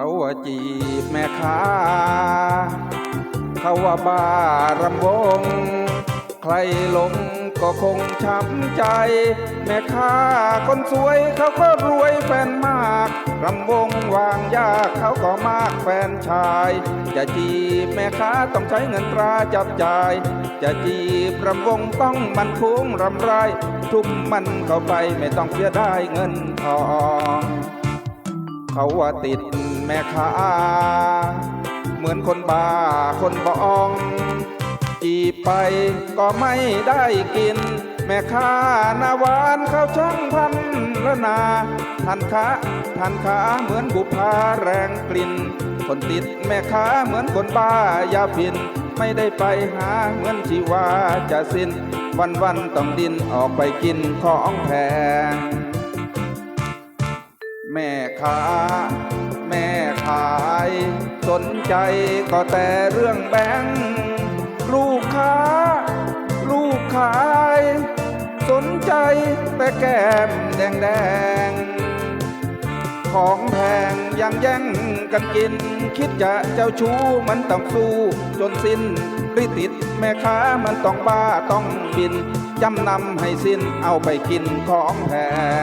ขาว่าจีบแม่ค้า เขาว่าบ้ารำวง ใครหลงก็คงช้ำใจ แม่ค้าคนสวยเขาก็รวยแฟนมากรำวงวางยากเขาก็มากแฟนชาย จะจีบแม่ค้าต้องใช้เงินตราจับจ่าย จะจีบรำวงต้องมันคุ้งรำไร ทุ่มมันเข้าไปไม่ต้องเสียได้เงินทอง เขาว่าติดแม่ค้า เหมือนคนบ้าคนบอง จีบไปก็ไม่ได้กิน แม่ค้าหน้าหวานเขาช่างพันละนาทันค้าทันค้าเหมือนบุพาแรงกลิ่น คนติดแม่ค้าเหมือนคนบ้ายาพิน ไม่ได้ไปหาเหมือนชีวาจะสิ้น วันวันต้องดินออกไปกินของแพง แม่ค้า แม่ขาย สนใจก็แต่เรื่องแบงค์ลูกค้า ลูกขาย สนใจแต่แก้มแดงแดงๆของแพงยังแย่งกันกิน คิดจะเจ้าชู้มันต้องสู้จนสิ้นริติดแม่ค้ามันต้องบ้าต้องบินจำนำให้สิ้นเอาไปกินของแพ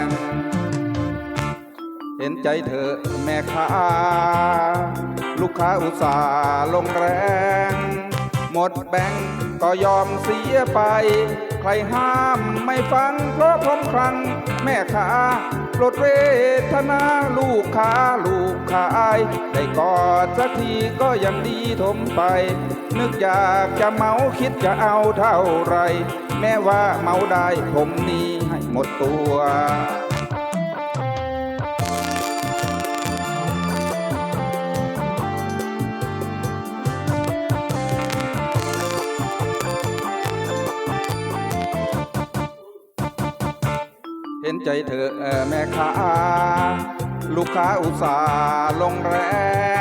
ง ห็นใจเธอแม่ค้า ลูกค้าอุตส่าห์ลงแรง หมดแบงก็ยอมเสียไป ใครห้ามไม่ฟังเพราะพร้อมครัง แม่ค้าปลดเวทนาลูกค้าลูกขาย ได้กอดสักทีก็ยังดีทมไป นึกอยากจะเมาคิดจะเอาเท่าไร แม้ว่าเมาได้ผมนี้ให้หมดตัว เห็นใจเธอแม่ค้า ลูกค้าอุตส่าห์ลงแร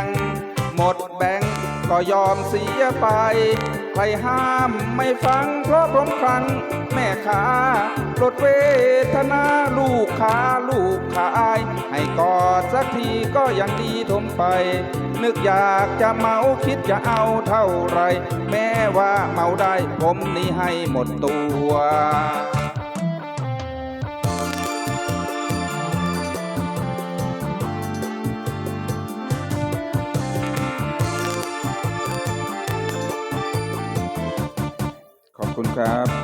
ง หมดแบงก็ยอมเสียไป ใครห้ามไม่ฟังเพราะพร้อมครังแม่ค้าลดเวทนาลูกค้าลูกขาย ให้กอดสักทีก็ยังดีทมไป นึกอยากจะเมาคิดจะเอาเท่าไร แม้ว่าเมาได้ผมนี้ให้หมดตัว คุณครับ